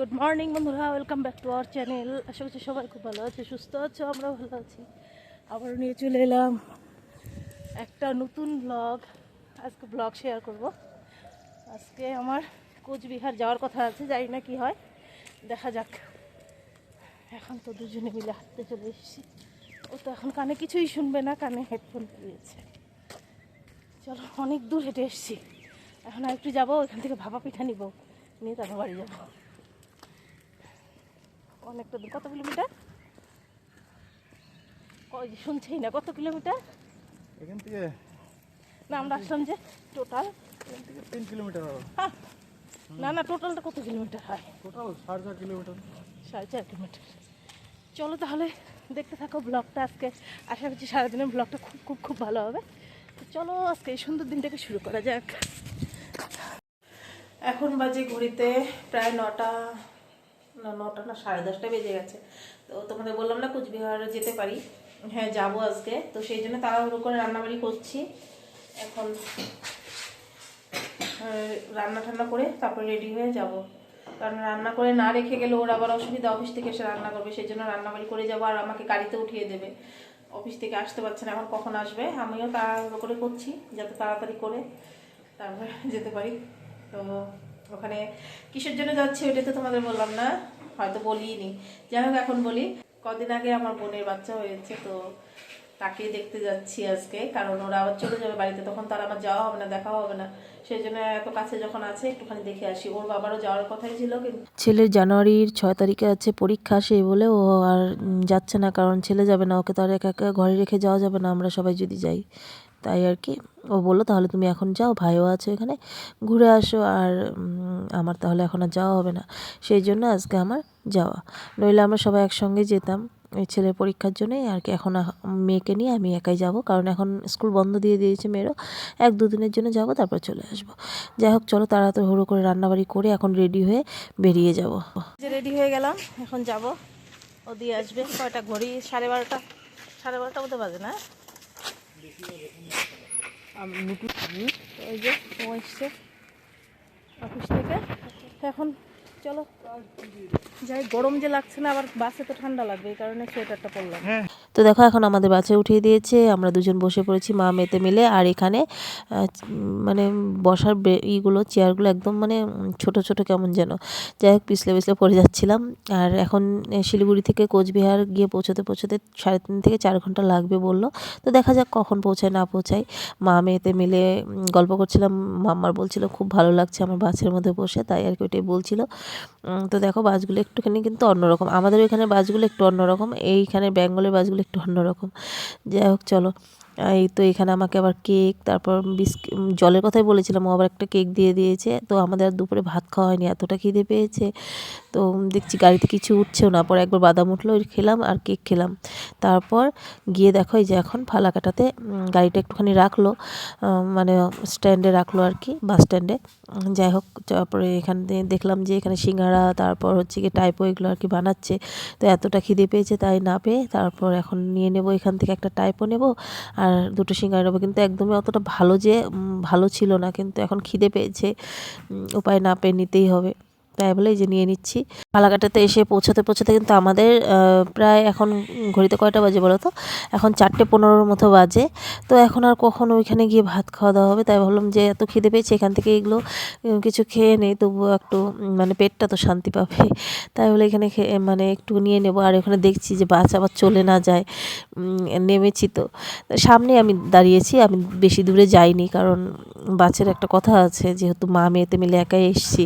Good morning বন্ধুরা। Welcome back to our channel আশা করছি সবাই খুব ভালো আছে, সুস্থ আছো, আমরাও ভালো আছি। আবার নিয়ে চলে এলাম একটা নতুন ব্লগ আজকে ব্লগ শেয়ার করব। আজকে আমার কোচবিহার যাওয়ার কথা আছে, জানি না কি হয়। দেখা যাক। এখন তো দুজনে মিলে হাঁটতে চলে এসেছি। ও তো এখন কানে কিছুই শুনবে না, কানে হেডফোন দিয়েছে চলো, অনেক দূর হেঁটে এসেছি। এখন আর একটু যাব ওইখান থেকে ভাপা পিঠা নিব। নিয়ে তারপর বাড়ি যাব। অনেকটা দূর। কত কিলোমিটার? শুনছেই না কত কিলোমিটার? এখান থেকে না আমরা আসলাম যে টোটাল। থেকে তিন কিলোমিটার হবে। না না টোটালটা কত কিলোমিটার হয়? টোটাল সাড়ে চার কিলোমিটার। সাড়ে চার কিলোমিটার। চলো তাহলে দেখতে থাকো ব্লগটা আজকে। আশা করছি সারাদিনের ব্লগটা খুব খুব খুব ভালো হবে। তো চলো আজকে এই সুন্দর দিনটাকে শুরু করা যাক। এখন বাজে ঘড়িতে প্রায় নটা নটা না, সাড়ে দশটা বেজে গেছে। তো তোমাদের বললাম না, কুচবিহার যেতে পারি। হ্যাঁ যাব আজকে। তো সেই জন্য তাড়াহুড়ো করে রান্নাবাড়ি করছি। এখন রান্না ঠান্না করে তারপর রেডি হয়ে যাব। কারণ রান্না করে না রেখে গেলে ওর আবার অসুবিধা, অফিস থেকে এসে রান্না করবে। সেই জন্য রান্নাবাড়ি করে যাব আর আমাকে গাড়িতে উঠিয়ে দেবে। অফিস থেকে আসতে পারছে না, এখন কখন আসবে? আমিও তাড়াহুড়ো করে করছি, যাতে তাড়াতাড়ি করে তারপরে যেতে পারি। তো ওখানে কিসের জন্য যাচ্ছি ওইটা তো তোমাদের বললাম না, হয়তো বলিনি। যাই হোক, এখন বলি, কদিন আগে আমার বোনের বাচ্চা হয়েছে, তো তাকে দেখতে যাচ্ছি আজকে, কারণ ওরা আবার চলে যাবে বাড়িতে, তখন তার আমার যাওয়া হবে না, দেখা হবে না। সেই জন্য এত কাছে যখন আছে, একটুখানি দেখে আসি। ওর বাবারও যাওয়ার কথাই ছিল, কিন্তু ছেলের জানুয়ারির ছয় তারিখে আছে, পরীক্ষা সেই বলে ও আর যাচ্ছে না, কারণ ছেলে যাবে না, ওকে তো আর একা একা ঘরে রেখে যাওয়া যাবে না, আমরা সবাই যদি যাই। তাই আর কি। ও বলল, তাহলে তুমি এখন যাও, ভাইও আছে এখানে, ঘুরে আসো আর আমার তাহলে এখন আর যাওয়া হবে না। সেই জন্য আজকে আমার যাওয়া। নইলে আমরা সবাই একসঙ্গে যেতাম ওই ছেলের পরীক্ষার জন্যই আর কি। এখন মেয়েকে নিয়ে আমি একাই যাব, কারণ এখন স্কুল বন্ধ দিয়ে দিয়েছে মেয়েরও। এক দুদিনের জন্য যাব, তারপর চলে আসব। যাই হোক, চলো তাড়াতাড়ি হুড়ো করে রান্নাবাড়ি করে এখন রেডি হয়ে বেরিয়ে যাব। রেডি হয়ে গেলাম, এখন যাব। ও দিয়ে আসবে, কয়টা, ঘড়ি? সাড়ে বারোটা। সাড়ে বারোটা মতো বাজে না? ওই যে এসছে অফিস থেকে। এখন চলো। যাই গরম যে লাগছে না আবার বাসে তো ঠান্ডা লাগবে এই কারণে সোয়েটারটা পরলাম। তো দেখো এখন আমাদের বাসে উঠিয়ে দিয়েছে আমরা দুজন বসে পড়েছি মা মেতে মিলে আর এখানে মানে বসার ইগুলো চেয়ারগুলো একদম মানে ছোট ছোট কেমন যেন। যাই হোক পিছলে পিছলে পড়ে যাচ্ছিলাম আর এখন শিলিগুড়ি থেকে কোচবিহার গিয়ে পৌঁছতে পৌঁছতে সাড়ে তিন থেকে চার ঘণ্টা লাগবে বলল। তো দেখা যাক কখন পৌঁছায় না পৌঁছায়। মা মেয়েতে মিলে গল্প করছিলাম মাম্মার বলছিল খুব ভালো লাগছে আমার বাসের মধ্যে বসে তাই আর কি ওইটাই বলছিল। তো দেখো বাসগুলো একটুখানি কিন্তু অন্যরকম। আমাদের এখানে বাসগুলো একটু অন্যরকম, এইখানে বেঙ্গলের বাসগুলো একটু অন্যরকম। যাই হোক, চলো। এই তো এখানে আমাকে আবার কেক, তারপর বিস্কিট জলের কথাই বলেছিলাম, ও আবার একটা কেক দিয়ে দিয়েছে। তো আমাদের আর দুপুরে ভাত খাওয়া হয়নি, এতটা খিদে পেয়েছে। তো দেখছি গাড়িতে কিছু উঠছেও না। পরে একবার বাদাম উঠল, ওই খেলাম আর কেক খেলাম। তারপর গিয়ে দেখো, এই যে এখন ফালাকাটাতে গাড়িটা একটুখানি রাখল মানে স্ট্যান্ডে রাখল আর কি, বাস স্ট্যান্ডে। যাই হোক, তারপরে এখানে দেখলাম যে এখানে সিঙ্গারা, তারপর হচ্ছে গিয়ে টাইপো এগুলো আর কি বানাচ্ছে। তো এতটা খিদে পেয়েছে তাই না পেয়ে তারপর এখন নিয়ে নেব, এখান থেকে একটা টাইপও নেব আর দুটো সিঙ্গারা নেব। কিন্তু একদমই অতটা ভালো যে ভালো ছিল না, কিন্তু এখন খিদে পেয়েছে উপায় না পেয়ে নিতেই হবে। তাই বলে এই যে নিয়ে নিচ্ছি। ফালাকাটাতে এসে পৌঁছাতে পৌঁছাতে কিন্তু আমাদের প্রায় এখন ঘড়িতে কয়টা বাজে বলো তো? এখন চারটে পনেরোর মতো বাজে। তো এখন আর কখন ওইখানে গিয়ে ভাত খাওয়া দাওয়া হবে? তাই ভাবলাম যে এত খিদে পেয়েছে, এখান থেকে এগুলো কিছু খেয়ে নেই, তবুও একটু মানে পেটটা তো শান্তি পাবে। তাই বলে এখানে মানে একটু নিয়ে নেব। আর ওখানে দেখছি যে বাস আবার চলে না যায় নেমেছি তো। তা সামনে আমি দাঁড়িয়েছি, আমি বেশি দূরে যাইনি, কারণ বাসের একটা কথা আছে, যেহেতু মা মেয়েতে মিলে একাই এসছি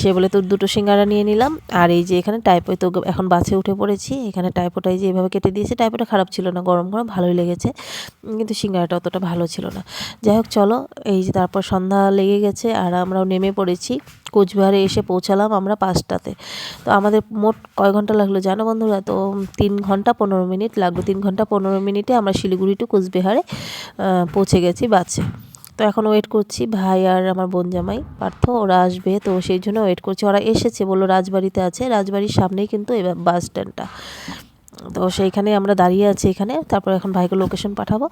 সে বলে তো দুটো সিঙ্গারা নিয়ে নিলাম। আর এই যে এখানে টাইপো তো এখন বাসে উঠে পড়েছি। এখানে টাইপোটাই যে এভাবে কেটে দিয়েছে টাইপোটা খারাপ ছিল না, গরম গরম, ভালোই লেগেছে। কিন্তু সিঙ্গারাটা অতটা ভালো ছিল না। যাই হোক, চলো, এই যে তারপর সন্ধ্যা লেগে গেছে আর আমরাও নেমে পড়েছি। কোচবিহারে এসে পৌঁছালাম আমরা পাঁচটাতে। তো আমাদের মোট কয় ঘণ্টা লাগল জানো বন্ধুরা? তো তিন ঘণ্টা পনেরো মিনিট লাগল। তিন ঘণ্টা পনেরো মিনিটে আমরা শিলিগুড়ি টু কোচবিহারে পৌঁছে গেছি বাসে। তো এখন ওয়েট করছি। ভাই আর আমার বোন জামাই, পার্থ, ওরা আসবে। তো সেই জন্য ওয়েট করছি। ওরা এসেছে, বলল রাজবাড়িতে আছে। রাজবাড়ির সামনেই কিন্তু এই বাস স্ট্যান্ডটা তো সেইখানে আমরা দাঁড়িয়ে আছি এখানে। তারপর এখন ভাইকে লোকেশন পাঠাবো।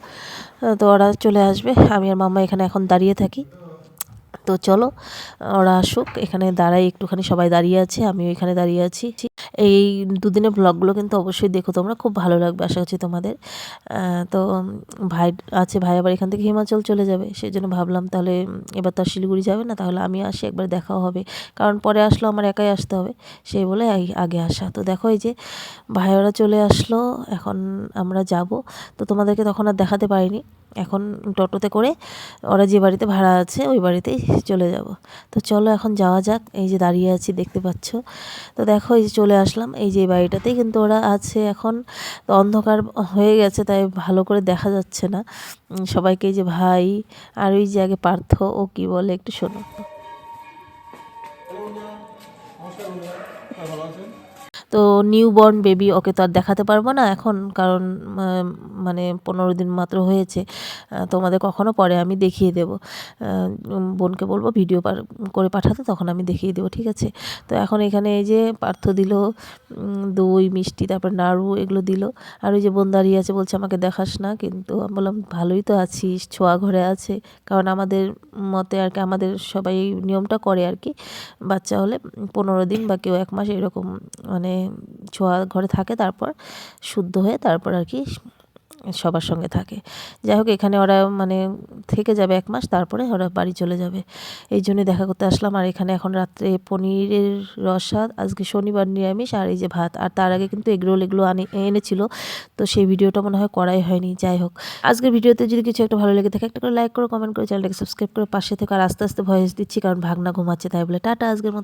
তো ওরা চলে আসবে। আমি আর মাম্মা এখানে এখন দাঁড়িয়ে থাকি। তো চলো, ওরা আসুক, এখানে দাঁড়াই, একটুখানি সবাই দাঁড়িয়ে আছে, আমিও এখানে দাঁড়িয়ে আছি। এই দুদিনের ব্লগগুলো কিন্তু অবশ্যই দেখো তোমরা, খুব ভালো লাগবে আশা করছি তোমাদের। তো ভাই আছে, ভাই আবার এখান থেকে হিমাচল চলে যাবে সেই জন্য ভাবলাম তাহলে এবার তো আর শিলিগুড়ি যাবে না, তাহলে আমি আসি, একবার দেখাও হবে। কারণ পরে আসলো আমার একাই আসতে হবে সেই বলে আগে আসা। তো দেখো এই যে ভাইয়েরা চলে আসলো, এখন আমরা যাব। তো তোমাদেরকে তখন আর দেখাতে পারিনি। এখন টোটোতে করে ওরা যে বাড়িতে ভাড়া আছে ওই বাড়িতেই চলে যাব। তো চলো এখন যাওয়া যাক, এই যে দাঁড়িয়ে আছি দেখতে পাচ্ছ। তো দেখো এই যে চলে আসলাম, এই যে বাড়িটাতেই কিন্তু ওরা আছে এখন। অন্ধকার হয়ে গেছে তাই ভালো করে দেখা যাচ্ছে না। সবাইকে যে ভাই আর ওই যে আগে পার্থ, ও কি বলে একটু শোনো। তো নিউ বর্ন বেবি ওকে তো আর দেখাতে পারব না এখন, কারণ মানে পনেরো দিন মাত্র হয়েছে তোমাদের কখনো পরে আমি দেখিয়ে দেব। বোনকে বলব ভিডিও করে পাঠাতে, তখন আমি দেখিয়ে দেবো, ঠিক আছে? তো এখন এখানে এই যে পার্থ দিল দই, মিষ্টি, তারপর নাড়ু এগুলো দিল, আর ওই যে বোন দাঁড়িয়ে আছে, বলছে আমাকে দেখাস না, কিন্তু আমি বললাম, ভালোই তো আছিস, ছোঁয়া ঘরে আছে। কারণ আমাদের মতে আর কি, আমাদের সবাই নিয়মটা করে আর কি, বাচ্চা হলে পনেরো দিন বা কেউ এক মাস এরকম মানে ছোঁয়া ঘরে থাকে, তারপর শুদ্ধ হয়ে তারপর আর কি সবার সঙ্গে থাকে। যাই হোক, এখানে ওরা মানে থেকে যাবে এক মাস, তারপরে ওরা বাড়ি চলে যাবে। এই জন্য দেখা করতে আসলাম। আর এখানে এখন রাত্রে পনিরের রসা আজকে শনিবার নিরামিষ, আর এই যে ভাত। আর তার আগে কিন্তু এগরোল এগুলো আনে, এনেছিল। তো সেই ভিডিওটা মনে হয় করাই হয়নি। যাই হোক, আজকের ভিডিওতে যদি কিছু একটা ভালো লেগে থাকে, একটা করে লাইক করো কমেন্ট করে, চ্যানেলটাকে সাবস্ক্রাইব করে, পাশে থেকে আর আস্তে আস্তে ভয়েস দিচ্ছি, কারণ ভাগনা ঘুমাচ্ছে, তাই বলে টাটা আজকের মতো।